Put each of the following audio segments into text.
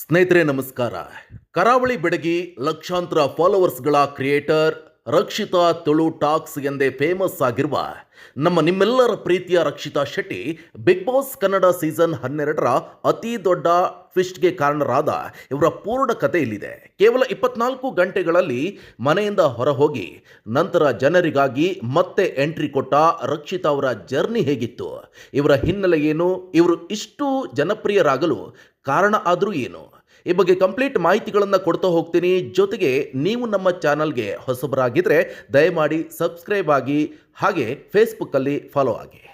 ಸ್ನೇಹಿತರೆ ನಮಸ್ಕಾರ. ಕರಾವಳಿ ಬೆಡಗಿ ಲಕ್ಷಾಂತರ ಫಾಲೋವರ್ಸ್ಗಳ ಕ್ರಿಯೇಟರ್ ರಕ್ಷಿತಾ ತುಳು ಟಾಕ್ಸ್ ಎಂದೇ ಫೇಮಸ್ ಆಗಿರುವ ನಮ್ಮ ನಿಮ್ಮೆಲ್ಲರ ಪ್ರೀತಿಯ Rakshita Shetty Big Boss Kannada season ಹನ್ನೆರಡರ ಅತಿ ದೊಡ್ಡ ಟ್ವಿಸ್ಟ್ಗೆ ಕಾರಣರಾದ ಇವರ ಪೂರ್ಣ ಕಥೆ ಇಲ್ಲಿದೆ. ಕೇವಲ ಇಪ್ಪತ್ನಾಲ್ಕು ಗಂಟೆಗಳಲ್ಲಿ ಮನೆಯಿಂದ ಹೊರಹೋಗಿ ನಂತರ ಜನರಿಗಾಗಿ ಮತ್ತೆ ಎಂಟ್ರಿ ಕೊಟ್ಟ ರಕ್ಷಿತಾ ಅವರ ಜರ್ನಿ ಹೇಗಿತ್ತು? ಇವರ ಹಿನ್ನೆಲೆ ಏನು? ಇವರು ಇಷ್ಟು ಜನಪ್ರಿಯರಾಗಲು ಕಾರಣ ಆದರೂ ಏನು? ಈ ಬಗ್ಗೆ ಕಂಪ್ಲೀಟ್ ಮಾಹಿತಿಗಳನ್ನು ಕೊಡ್ತಾ ಹೋಗ್ತೀನಿ. ಜೊತೆಗೆ ನೀವು ನಮ್ಮ ಚಾನಲ್ಗೆ ಹೊಸಬರಾಗಿದ್ದರೆ ದಯಮಾಡಿ ಸಬ್ಸ್ಕ್ರೈಬ್ ಆಗಿ, ಹಾಗೆ ಫೇಸ್ಬುಕ್ಕಲ್ಲಿ ಫಾಲೋ ಆಗಿ.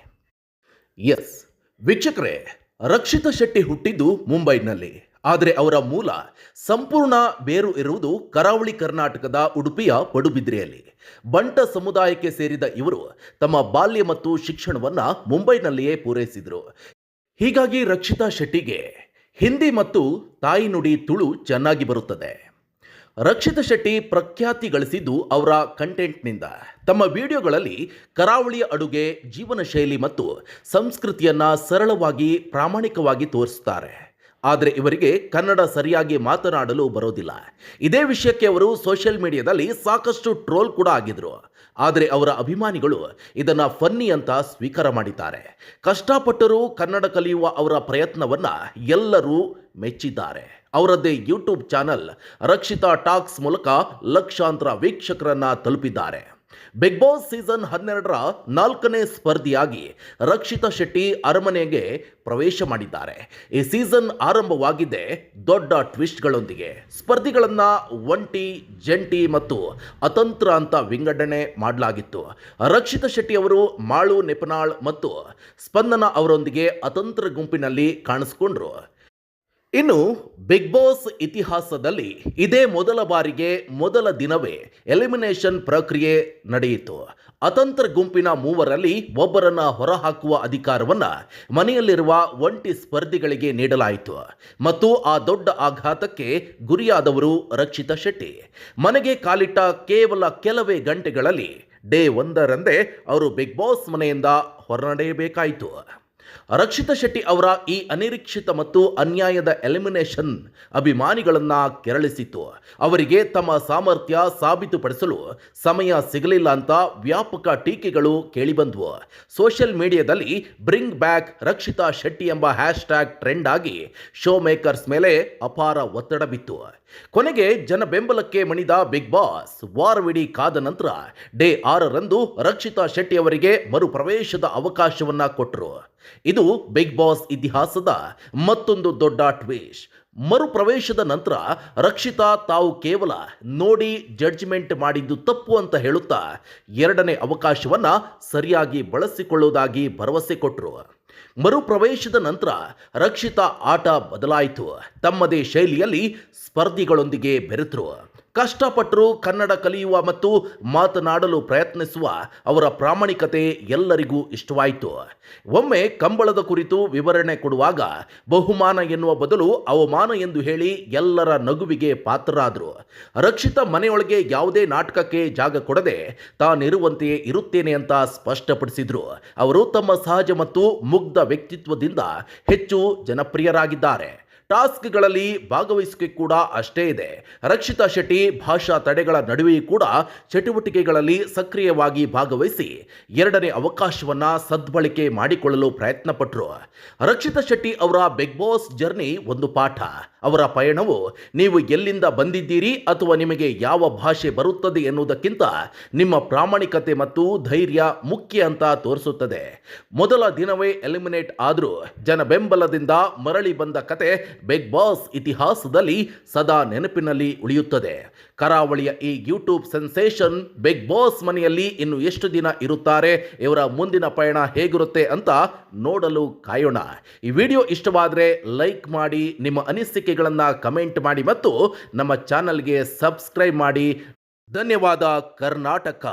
ಎಸ್ ವೀಕ್ಷಕರೇ, ರಕ್ಷಿತಾ ಶೆಟ್ಟಿ ಹುಟ್ಟಿದ್ದು ಮುಂಬೈನಲ್ಲಿ. ಆದರೆ ಅವರ ಮೂಲ ಸಂಪೂರ್ಣ ಬೇರು ಇರುವುದು ಕರಾವಳಿ ಕರ್ನಾಟಕದ ಉಡುಪಿಯ ಪಡುಬಿದ್ರೆಯಲ್ಲಿ. ಬಂಟ ಸಮುದಾಯಕ್ಕೆ ಸೇರಿದ ಇವರು ತಮ್ಮ ಬಾಲ್ಯ ಮತ್ತು ಶಿಕ್ಷಣವನ್ನು ಮುಂಬೈನಲ್ಲಿಯೇ ಪೂರೈಸಿದರು. ಹೀಗಾಗಿ ರಕ್ಷಿತಾ ಶೆಟ್ಟಿಗೆ ಹಿಂದಿ ಮತ್ತು ತಾಯಿ ನುಡಿ ತುಳು ಚೆನ್ನಾಗಿ ಬರುತ್ತದೆ. ರಕ್ಷಿತ ಶೆಟ್ಟಿ ಪ್ರಖ್ಯಾತಿ ಗಳಿಸಿದ್ದು ಅವರ ಕಂಟೆಂಟ್ನಿಂದ. ತಮ್ಮ ವಿಡಿಯೋಗಳಲ್ಲಿ ಕರಾವಳಿಯ ಅಡುಗೆ ಜೀವನ ಶೈಲಿ ಮತ್ತು ಸಂಸ್ಕೃತಿಯನ್ನು ಸರಳವಾಗಿ ಪ್ರಾಮಾಣಿಕವಾಗಿ ತೋರಿಸುತ್ತಾರೆ. ಆದರೆ ಇವರಿಗೆ ಕನ್ನಡ ಸರಿಯಾಗಿ ಮಾತನಾಡಲು ಬರೋದಿಲ್ಲ. ಇದೇ ವಿಷಯಕ್ಕೆ ಅವರು ಸೋಷಿಯಲ್ ಮೀಡಿಯಾದಲ್ಲಿ ಸಾಕಷ್ಟು ಟ್ರೋಲ್ ಕೂಡ ಆಗಿದ್ರು. ಆದರೆ ಅವರ ಅಭಿಮಾನಿಗಳು ಇದನ್ನು ಫನ್ನಿ ಅಂತ ಸ್ವೀಕಾರ ಮಾಡಿದ್ದಾರೆ. ಕಷ್ಟಪಟ್ಟರೂ ಕನ್ನಡ ಕಲಿಯುವ ಅವರ ಪ್ರಯತ್ನವನ್ನು ಎಲ್ಲರೂ ಮೆಚ್ಚಿದ್ದಾರೆ. ಅವರದ್ದೇ ಯೂಟ್ಯೂಬ್ ಚಾನಲ್ ರಕ್ಷಿತಾ ಟಾಕ್ಸ್ ಮೂಲಕ ಲಕ್ಷಾಂತರ ವೀಕ್ಷಕರನ್ನ ತಲುಪಿದ್ದಾರೆ. ಬಿಗ್ ಬಾಸ್ ಸೀಸನ್ ಹನ್ನೆರಡರ ನಾಲ್ಕನೇ ಸ್ಪರ್ಧಿಯಾಗಿ ರಕ್ಷಿತಾ ಶೆಟ್ಟಿ ಅರಮನೆಗೆ ಪ್ರವೇಶ ಮಾಡಿದ್ದಾರೆ. ಈ ಸೀಸನ್ ಆರಂಭವಾಗಿದೆ ದೊಡ್ಡ ಟ್ವಿಸ್ಟ್ಗಳೊಂದಿಗೆ ಸ್ಪರ್ಧಿಗಳನ್ನ ಒಂಟಿ, ಜಂಟಿ ಮತ್ತು ಅತಂತ್ರ ಅಂತ ವಿಂಗಡಣೆ ಮಾಡಲಾಗಿತ್ತು. ರಕ್ಷಿತಾ ಶೆಟ್ಟಿ ಅವರು ಮಾಳು, ನೆಪನಾಳ್ ಮತ್ತು ಸ್ಪಂದನ ಅವರೊಂದಿಗೆ ಅತಂತ್ರ ಗುಂಪಿನಲ್ಲಿ ಕಾಣಿಸಿಕೊಂಡ್ರು. ಇನ್ನು ಬಿಗ್ ಬಾಸ್ ಇತಿಹಾಸದಲ್ಲಿ ಇದೇ ಮೊದಲ ಬಾರಿಗೆ ಮೊದಲ ದಿನವೇ ಎಲಿಮಿನೇಷನ್ ಪ್ರಕ್ರಿಯೆ ನಡೆಯಿತು. ಅತಂತ್ರ ಗುಂಪಿನ ಮೂವರಲ್ಲಿ ಒಬ್ಬರನ್ನ ಹೊರಹಾಕುವ ಅಧಿಕಾರವನ್ನ ಮನೆಯಲ್ಲಿರುವ ಒಂಟಿ ಸ್ಪರ್ಧಿಗಳಿಗೆ ನೀಡಲಾಯಿತು. ಮತ್ತು ಆ ದೊಡ್ಡ ಆಘಾತಕ್ಕೆ ಗುರಿಯಾದವರು ರಕ್ಷಿತಾ ಶೆಟ್ಟಿ. ಮನೆಗೆ ಕಾಲಿಟ್ಟ ಕೇವಲ ಕೆಲವೇ ಗಂಟೆಗಳಲ್ಲಿ ಡೇ ಒಂದರಂದೇ ಅವರು ಬಿಗ್ ಬಾಸ್ ಮನೆಯಿಂದ ಹೊರನಡೆಯಬೇಕಾಯಿತು. ರಕ್ಷಿತಾ ಶೆಟ್ಟಿ ಅವರ ಈ ಅನಿರೀಕ್ಷಿತ ಮತ್ತು ಅನ್ಯಾಯದ ಎಲಿಮಿನೇಷನ್ ಅಭಿಮಾನಿಗಳನ್ನು ಕೆರಳಿಸಿತು ಅವರಿಗೆ ತಮ್ಮ ಸಾಮರ್ಥ್ಯ ಸಾಬೀತುಪಡಿಸಲು ಸಮಯ ಸಿಗಲಿಲ್ಲ ಅಂತ ವ್ಯಾಪಕ ಟೀಕೆಗಳು ಕೇಳಿಬಂದವು. ಸೋಷಿಯಲ್ ಮೀಡಿಯಾದಲ್ಲಿ ಬ್ರಿಂಗ್ ಬ್ಯಾಕ್ ರಕ್ಷಿತಾ ಶೆಟ್ಟಿ ಎಂಬ ಹ್ಯಾಶ್ ಟ್ಯಾಗ್ ಟ್ರೆಂಡ್ ಆಗಿ ಶೋ ಮೇಕರ್ಸ್ ಮೇಲೆ ಅಪಾರ ಒತ್ತಡ ಬಿತ್ತು. ಕೊನೆಗೆ ಜನ ಬೆಂಬಲಕ್ಕೆ ಮಣಿದ ಬಿಗ್ ಬಾಸ್ ವಾರವಿಡಿ ಕಾದ ನಂತರ ಡೇ ಆರರಂದು ರಕ್ಷಿತಾ ಶೆಟ್ಟಿ ಅವರಿಗೆ ಮರುಪ್ರವೇಶದ ಅವಕಾಶವನ್ನ ಕೊಟ್ಟರು ಇದು ಬಿಗ್ ಬಾಸ್ ಇತಿಹಾಸದ ಮತ್ತೊಂದು ದೊಡ್ಡ ಟ್ವೇಶ್ ಮರುಪ್ರವೇಶದ ನಂತರ ರಕ್ಷಿತಾ ತಾವು ಕೇವಲ ನೋಡಿ ಜಡ್ಜ್ಮೆಂಟ್ ಮಾಡಿದ್ದು ತಪ್ಪು ಅಂತ ಹೇಳುತ್ತಾ ಎರಡನೇ ಅವಕಾಶವನ್ನ ಸರಿಯಾಗಿ ಬಳಸಿಕೊಳ್ಳುವುದಾಗಿ ಭರವಸೆ ಕೊಟ್ಟರು ಮರುಪ್ರವೇಶದ ನಂತರ ರಕ್ಷಿತಾ ಆಟ ಬದಲಾಯಿತು. ತಮ್ಮದೇ ಶೈಲಿಯಲ್ಲಿ ಸ್ಪರ್ಧಿಗಳೊಂದಿಗೆ ಬೆರೆತರು. ಕಷ್ಟಪಟ್ಟರು ಕನ್ನಡ ಕಲಿಯುವ ಮತ್ತು ಮಾತನಾಡಲು ಪ್ರಯತ್ನಿಸುವ ಅವರ ಪ್ರಾಮಾಣಿಕತೆ ಎಲ್ಲರಿಗೂ ಇಷ್ಟವಾಯಿತು. ಒಮ್ಮೆ ಕಂಬಳದ ಕುರಿತು ವಿವರಣೆ ಕೊಡುವಾಗ ಬಹುಮಾನ ಎನ್ನುವ ಬದಲು ಅವಮಾನ ಎಂದು ಹೇಳಿ ಎಲ್ಲರ ನಗುವಿಗೆ ಪಾತ್ರರಾದರು. ರಕ್ಷಿತ ಮನೆಯೊಳಗೆ ಯಾವುದೇ ನಾಟಕಕ್ಕೆ ಜಾಗ ಕೊಡದೆ ತಾನಿರುವಂತೆಯೇ ಇರುತ್ತೇನೆ ಅಂತ ಸ್ಪಷ್ಟಪಡಿಸಿದರು. ಅವರು ತಮ್ಮ ಸಹಜ ಮತ್ತು ಮುಗ್ಧ ವ್ಯಕ್ತಿತ್ವದಿಂದ ಹೆಚ್ಚು ಜನಪ್ರಿಯರಾಗಿದ್ದಾರೆ. ಟಾಸ್ಕ್ಗಳಲ್ಲಿ ಭಾಗವಹಿಸಿಕೆ ಕೂಡ ಅಷ್ಟೇ ಇದೆ. ರಕ್ಷಿತಾ ಶೆಟ್ಟಿ ಭಾಷಾ ತಡೆಗಳ ನಡುವೆಯೂ ಕೂಡ ಚಟುವಟಿಕೆಗಳಲ್ಲಿ ಸಕ್ರಿಯವಾಗಿ ಭಾಗವಹಿಸಿ ಎರಡನೇ ಅವಕಾಶವನ್ನ ಸದ್ಬಳಕೆ ಮಾಡಿಕೊಳ್ಳಲು ಪ್ರಯತ್ನಪಟ್ಟರು ರಕ್ಷಿತಾ ಶೆಟ್ಟಿ ಅವರ ಬಿಗ್ ಬಾಸ್ ಜರ್ನಿ ಒಂದು ಪಾಠ. ಅವರ ಪಯಣವು ನೀವು ಎಲ್ಲಿಂದ ಬಂದಿದ್ದೀರಿ ಅಥವಾ ನಿಮಗೆ ಯಾವ ಭಾಷೆ ಬರುತ್ತದೆ ಎನ್ನುವುದಕ್ಕಿಂತ ನಿಮ್ಮ ಪ್ರಾಮಾಣಿಕತೆ ಮತ್ತು ಧೈರ್ಯ ಮುಖ್ಯ ಅಂತ ತೋರಿಸುತ್ತದೆ. ಮೊದಲ ದಿನವೇ ಎಲಿಮಿನೇಟ್ ಆದರೂ ಜನ ಬೆಂಬಲದಿಂದ ಮರಳಿ ಬಂದ ಕತೆ ಬಿಗ್ ಬಾಸ್ ಇತಿಹಾಸದಲ್ಲಿ ಸದಾ ನೆನಪಿನಲ್ಲಿ ಉಳಿಯುತ್ತದೆ. ಕರಾವಳಿಯ ಈ ಯೂಟ್ಯೂಬ್ ಸೆನ್ಸೇಷನ್ ಬಿಗ್ ಬಾಸ್ ಮನೆಯಲ್ಲಿ ಇನ್ನು ಎಷ್ಟು ದಿನ ಇರುತ್ತಾರೆ, ಇವರ ಮುಂದಿನ ಪಯಣ ಹೇಗಿರುತ್ತೆ ಅಂತ ನೋಡಲು ಕಾಯೋಣ. ಈ ವಿಡಿಯೋ ಇಷ್ಟವಾದರೆ ಲೈಕ್ ಮಾಡಿ, ನಿಮ್ಮ ಅನಿಸಿಕೆಗಳನ್ನು ಕಮೆಂಟ್ ಮಾಡಿ ಮತ್ತು ನಮ್ಮ ಚಾನಲ್ಗೆ ಸಬ್ಸ್ಕ್ರೈಬ್ ಮಾಡಿ. ಧನ್ಯವಾದ ಕರ್ನಾಟಕ.